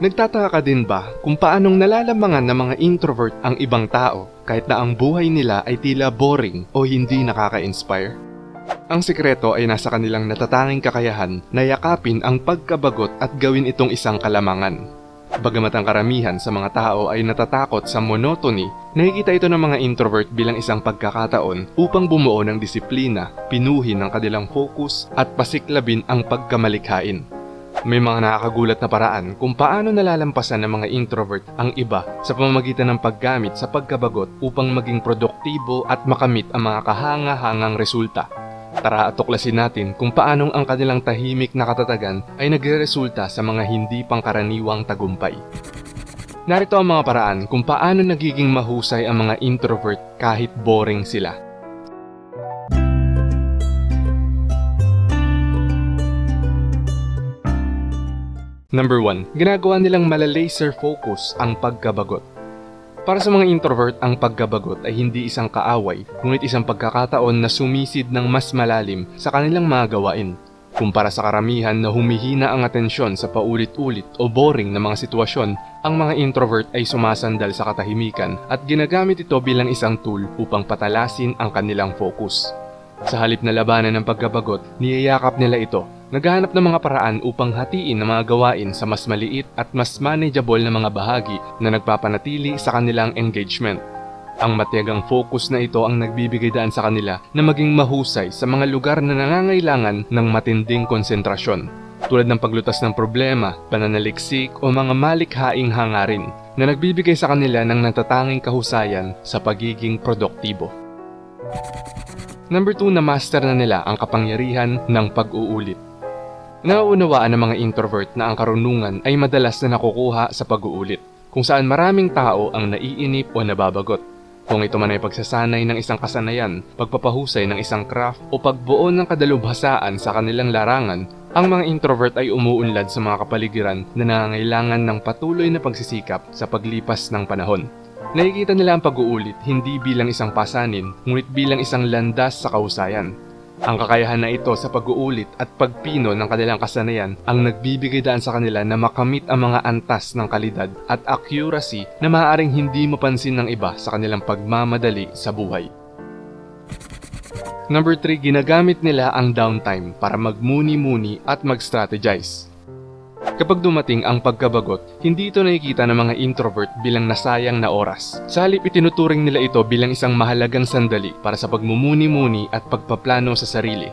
Nagtataka ka din ba kung paanong nalalamangan ng mga introvert ang ibang tao kahit na ang buhay nila ay tila boring o hindi nakaka-inspire? Ang sikreto ay nasa kanilang natatanging kakayahan na yakapin ang pagkabagot at gawin itong isang kalamangan. Bagamat ang karamihan sa mga tao ay natatakot sa monotony, nakikita ito ng mga introvert bilang isang pagkakataon upang bumuo ng disiplina, pinuhin ang kanilang focus at pasiklabin ang pagkamalikhain. May mga nakakagulat na paraan kung paano nalalampasan ng mga introvert ang iba sa pamamagitan ng paggamit sa pagkabagot upang maging produktibo at makamit ang mga kahanga-hangang resulta. Tara at tuklasin natin kung paanong ang kanilang tahimik na katatagan ay nagre-resulta sa mga hindi pangkaraniwang tagumpay. Narito ang mga paraan kung paano nagiging mahusay ang mga introvert kahit boring sila. Number 1. Ginagawa nilang malalaser focus ang pagkabagot. Para sa mga introvert, ang pagkabagot ay hindi isang kaaway, ngunit isang pagkakataon na sumisid ng mas malalim sa kanilang mga gawain. Kumpara sa karamihan na humihina ang atensyon sa paulit-ulit o boring na mga sitwasyon, ang mga introvert ay sumasandal sa katahimikan at ginagamit ito bilang isang tool upang patalasin ang kanilang focus. Sa halip na labanan ng pagkabagot, niyayakap nila ito. Naghahanap ng mga paraan upang hatiin ang mga gawain sa mas maliit at mas manageable na mga bahagi na nagpapanatili sa kanilang engagement. Ang matiyagang focus na ito ang nagbibigay daan sa kanila na maging mahusay sa mga lugar na nangangailangan ng matinding konsentrasyon. Tulad ng paglutas ng problema, pananaliksik o mga malikhaing hangarin na nagbibigay sa kanila ng natatanging kahusayan sa pagiging produktibo. Number 2 na master na nila ang kapangyarihan ng pag-uulit. Nauunawaan ng mga introvert na ang karunungan ay madalas na nakukuha sa pag-uulit, kung saan maraming tao ang naiinip o nababagot. Kung ito man ay pagsasanay ng isang kasanayan, pagpapahusay ng isang craft o pagbuo ng kadalubhasaan sa kanilang larangan, ang mga introvert ay umuunlad sa mga kapaligiran na nangangailangan ng patuloy na pagsisikap sa paglipas ng panahon. Nakikita nila ang pag-uulit hindi bilang isang pasanin, ngunit bilang isang landas sa kahusayan. Ang kakayahan na ito sa pag-uulit at pagpino ng kanilang kasanayan ang nagbibigay daan sa kanila na makamit ang mga antas ng kalidad at accuracy na maaaring hindi mapansin ng iba sa kanilang pagmamadali sa buhay. Number 3, ginagamit nila ang downtime para magmuni-muni at mag-strategize. Kapag dumating ang pagkabagot, hindi ito nakikita ng mga introvert bilang nasayang na oras. Sa halip itinuturing nila ito bilang isang mahalagang sandali para sa pagmumuni-muni at pagpaplano sa sarili.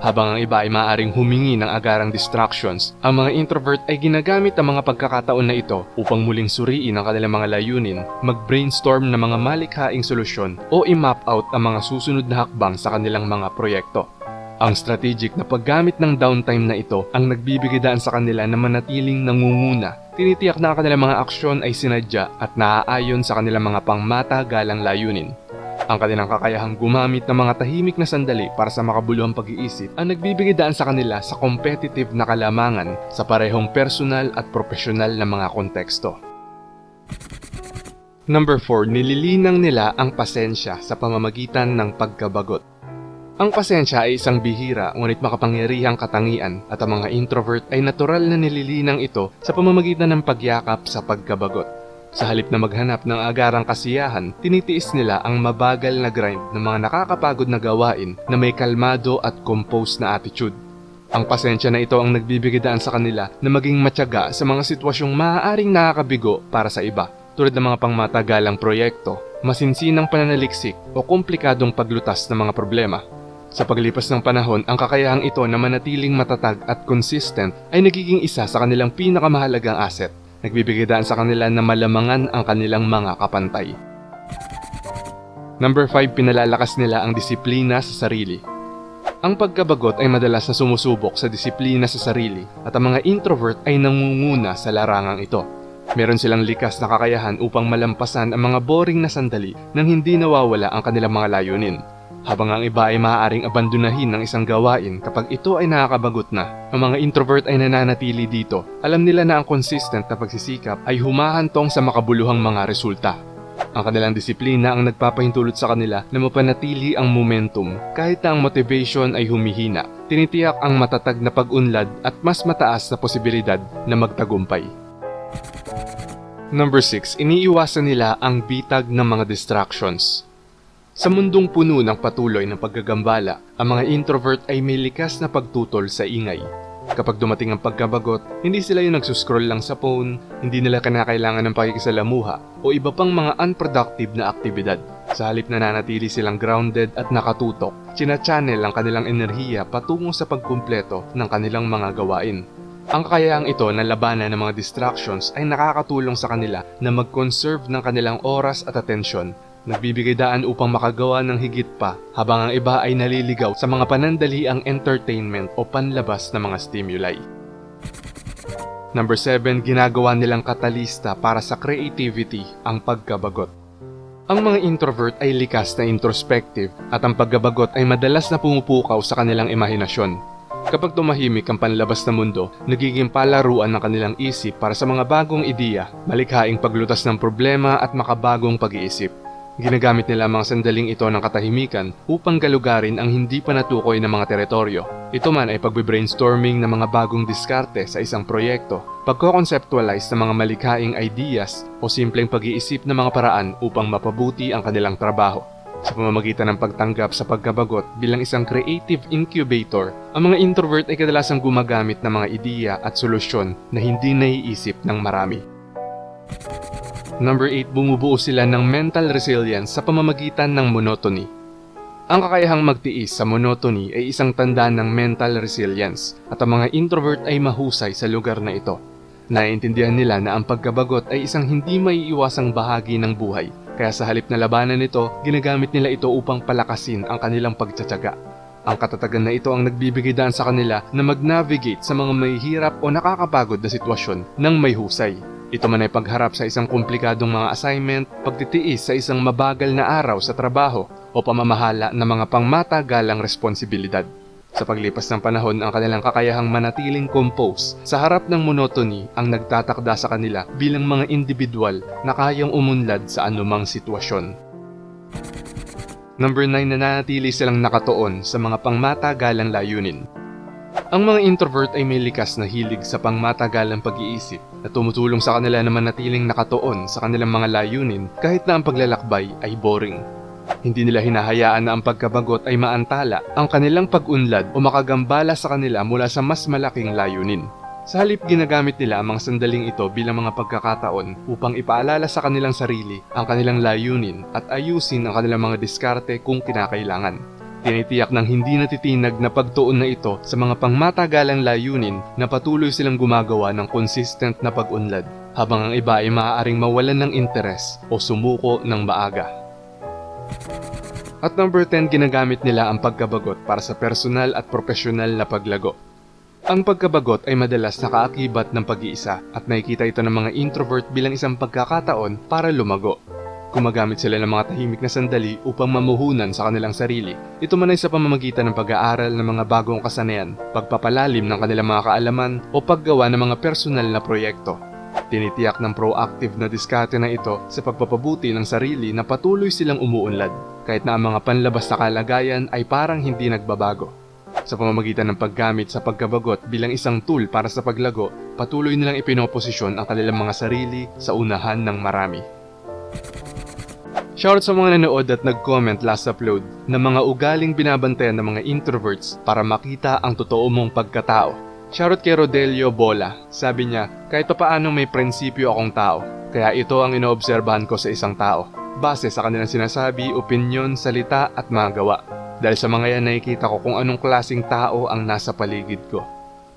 Habang ang iba ay maaaring humingi ng agarang distractions, ang mga introvert ay ginagamit ang mga pagkakataon na ito upang muling suriin ang kanilang mga layunin, mag-brainstorm ng mga malikhaing solusyon o i-map out ang mga susunod na hakbang sa kanilang mga proyekto. Ang strategic na paggamit ng downtime na ito ang nagbibigay daan sa kanila na manatiling nangunguna. Tinitiyak na ang kanilang mga aksyon ay sinadya at naaayon sa kanilang mga pangmatagalang layunin. Ang kanilang kakayahang gumamit ng mga tahimik na sandali para sa makabuluhang pag-iisip ang nagbibigay daan sa kanila sa competitive na kalamangan sa parehong personal at profesional na mga konteksto. Number 4, nililinang nila ang pasensya sa pamamagitan ng pagkabagot. Ang pasensya ay isang bihira ngunit makapangyarihang katangian at ang mga introvert ay natural na nililinang ito sa pamamagitan ng pagyakap sa pagkabagot. Sa halip na maghanap ng agarang kasiyahan, tinitiis nila ang mabagal na grind ng mga nakakapagod na gawain na may kalmado at composed na attitude. Ang pasensya na ito ang nagbibigay daan sa kanila na maging matyaga sa mga sitwasyong maaaring nakakabigo para sa iba, tulad ng mga pangmatagalang proyekto, masinsinang pananaliksik o komplikadong paglutas ng mga problema. Sa paglipas ng panahon, ang kakayahang ito na manatiling matatag at consistent ay nagiging isa sa kanilang pinakamahalagang asset. Nagbibigay daan sa kanila na malamangan ang kanilang mga kapantay. Number 5, pinalalakas nila ang disiplina sa sarili. Ang pagkabagot ay madalas na sumusubok sa disiplina sa sarili at ang mga introvert ay nangunguna sa larangang ito. Meron silang likas na kakayahan upang malampasan ang mga boring na sandali nang hindi nawawala ang kanilang mga layunin. Habang ang iba ay maaaring abandonahin ng isang gawain kapag ito ay nakakabagot na, ang mga introvert ay nananatili dito. Alam nila na ang consistent na pagsisikap ay humahantong sa makabuluhang mga resulta. Ang kanilang disiplina ang nagpapahintulot sa kanila na mapanatili ang momentum kahit na ang motivation ay humihina. Tinitiyak ang matatag na pag-unlad at mas mataas na posibilidad na magtagumpay. Number 6, iniiwasan nila ang bitag ng mga distractions. Sa mundong puno ng patuloy ng paggagambala, ang mga introvert ay may likas na pagtutol sa ingay. Kapag dumating ang pagkabagot, hindi sila yung nagsuscroll lang sa phone, hindi nila kinakailangan ng pakikisalamuha o iba pang mga unproductive na aktibidad. Sa halip na nanatili silang grounded at nakatutok, china-channel ang kanilang enerhiya patungo sa pagkumpleto ng kanilang mga gawain. Ang kakayahang ito na labanan ng mga distractions ay nakakatulong sa kanila na mag-conserve ng kanilang oras at atensyon. Nagbibigay daan upang makagawa ng higit pa habang ang iba ay naliligaw sa mga panandaliang entertainment o panlabas na mga stimuli. Number 7, ginagawa nilang katalista para sa creativity ang pagkabagot. Ang mga introvert ay likas na introspective at ang paggabagot ay madalas na pumupukaw sa kanilang imahinasyon. Kapag tumahimik ang panlabas na mundo, nagiging palaruan ng kanilang isip para sa mga bagong ideya, malikhaing paglutas ng problema at makabagong pag-iisip. Ginagamit nila ang mga sandaling ito ng katahimikan upang galugarin ang hindi pa natukoy ng mga teritoryo. Ito man ay pagbe-brainstorming ng mga bagong diskarte sa isang proyekto, pagko-conceptualize ng mga malikhaing ideas o simpleng pag-iisip ng mga paraan upang mapabuti ang kanilang trabaho. Sa pamamagitan ng pagtanggap sa pagkabagot bilang isang creative incubator, ang mga introvert ay kadalasang gumagamit ng mga ideya at solusyon na hindi naiisip ng marami. Number 8, bumubuo sila ng mental resilience sa pamamagitan ng monotony. Ang kakayahang magtiis sa monotony ay isang tanda ng mental resilience at ang mga introvert ay mahusay sa lugar na ito. Naiintindihan nila na ang pagkabagot ay isang hindi maiiwasang bahagi ng buhay, kaya sa halip na labanan nito, ginagamit nila ito upang palakasin ang kanilang pagtsatsaga. Ang katatagan na ito ang nagbibigay daan sa kanila na mag-navigate sa mga mahihirap o nakakapagod na sitwasyon ng may husay. Ito man ay pagharap sa isang komplikadong mga assignment, pagtitiis sa isang mabagal na araw sa trabaho, o pamamahala ng mga pangmatagalang responsibilidad. Sa paglipas ng panahon, ang kanilang kakayahang manatiling compose sa harap ng monotony ang nagtatakda sa kanila bilang mga individual na kayang umunlad sa anumang sitwasyon. Number 9 na nanatili silang nakatuon sa mga pangmatagalang layunin. Ang mga introvert ay may likas na hilig sa pangmatagalang pag-iisip na tumutulong sa kanila na manatiling nakatuon sa kanilang mga layunin kahit na ang paglalakbay ay boring. Hindi nila hinahayaan na ang pagkabagot ay maantala ang kanilang pag-unlad o makagambala sa kanila mula sa mas malaking layunin. Sa halip ginagamit nila ang mga sandaling ito bilang mga pagkakataon upang ipaalala sa kanilang sarili ang kanilang layunin at ayusin ang kanilang mga diskarte kung kinakailangan. Tinitiyak ng hindi natitinag na pagtuon na ito sa mga pangmatagalang layunin na patuloy silang gumagawa ng consistent na pag-unlad, habang ang iba ay maaaring mawalan ng interes o sumuko ng maaga. At number 10, ginagamit nila ang pagkabagot para sa personal at profesional na paglago. Ang pagkabagot ay madalas nakaakibat ng pag-iisa at nakikita ito ng mga introvert bilang isang pagkakataon para lumago. Gumagamit sila ng mga tahimik na sandali upang mamuhunan sa kanilang sarili. Ito man ay sa pamamagitan ng pag-aaral ng mga bagong kasanayan, pagpapalalim ng kanilang mga kaalaman o paggawa ng mga personal na proyekto. Tinitiyak ng proactive na diskarte na ito sa pagpapabuti ng sarili na patuloy silang umuunlad, kahit na ang mga panlabas na kalagayan ay parang hindi nagbabago. Sa pamamagitan ng paggamit sa pagkabagot bilang isang tool para sa paglago, patuloy nilang ipinoposisyon ang kanilang mga sarili sa unahan ng marami. Shoutout sa mga nanood at nag-comment last upload na mga ugaling binabantayan ng mga introverts para makita ang totoo mong pagkatao. Shoutout kay Rodelio Bola. Sabi niya, kahit pa paano may prinsipyo akong tao, kaya ito ang inoobserbahan ko sa isang tao. Base sa kanilang sinasabi, opinyon, salita at mga gawa. Dahil sa mga yan nakikita ko kung anong klasing tao ang nasa paligid ko.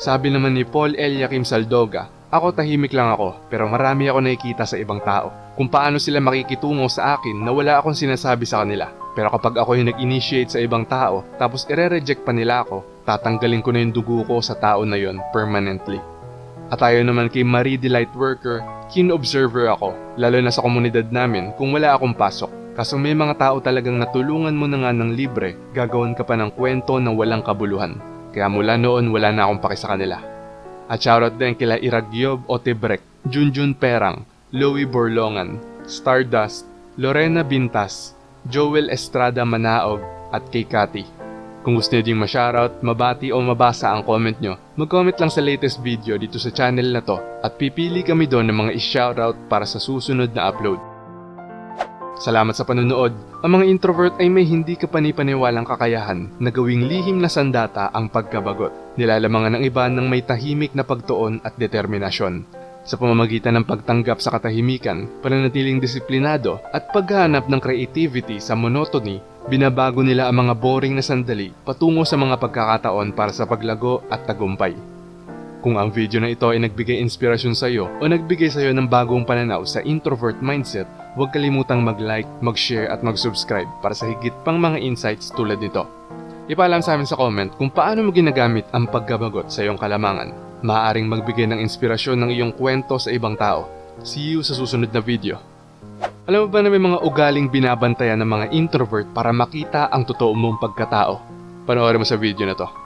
Sabi naman ni Paul Eliakim Saldoga, ako tahimik lang ako pero marami ako nakikita sa ibang tao. Kung paano sila makikitungo sa akin na wala akong sinasabi sa kanila. Pero kapag ako yung nag-initiate sa ibang tao tapos ire-reject pa nila ako, tatanggalin ko na yung dugo ko sa tao na yon permanently. At tayo naman kay Marie Delight Worker, keen observer ako, lalo na sa komunidad namin kung wala akong pasok. Kaso may mga tao talagang natulungan mo na nga ng libre, gagawin ka pa ng kwento na walang kabuluhan. Kaya mula noon wala na akong paki kanila. At shoutout din kila Iragyob Otebrek, Junjun Perang, Louie Borlongan, Stardust, Lorena Bintas, Joel Estrada Manaog, at kay Cathy. Kung gusto nyo ding ma-shoutout, mabati o mabasa ang comment nyo, mag-comment lang sa latest video dito sa channel na to at pipili kami doon ng mga i-shoutout para sa susunod na upload. Salamat sa panunood. Ang mga introvert ay may hindi kapanipaniwalang kakayahan na gawing lihim na sandata ang pagkabagot. Nilalamangan ng iba ng may tahimik na pagtuon at determinasyon. Sa pamamagitan ng pagtanggap sa katahimikan, pananatiling disiplinado at paghanap ng creativity sa monotony, binabago nila ang mga boring na sandali patungo sa mga pagkakataon para sa paglago at tagumpay. Kung ang video na ito ay nagbigay inspirasyon sa iyo o nagbigay sa iyo ng bagong pananaw sa introvert mindset, huwag kalimutang mag-like, mag-share at mag-subscribe para sa higit pang mga insights tulad nito. Ipaalam sa amin sa comment kung paano mo ginagamit ang paggabagot sa iyong kalamangan. Maaaring magbigay ng inspirasyon ng iyong kwento sa ibang tao. See you sa susunod na video. Alam mo ba na may mga ugaling binabantayan ng mga introvert para makita ang totoo mong pagkatao? Panoorin mo sa video na to.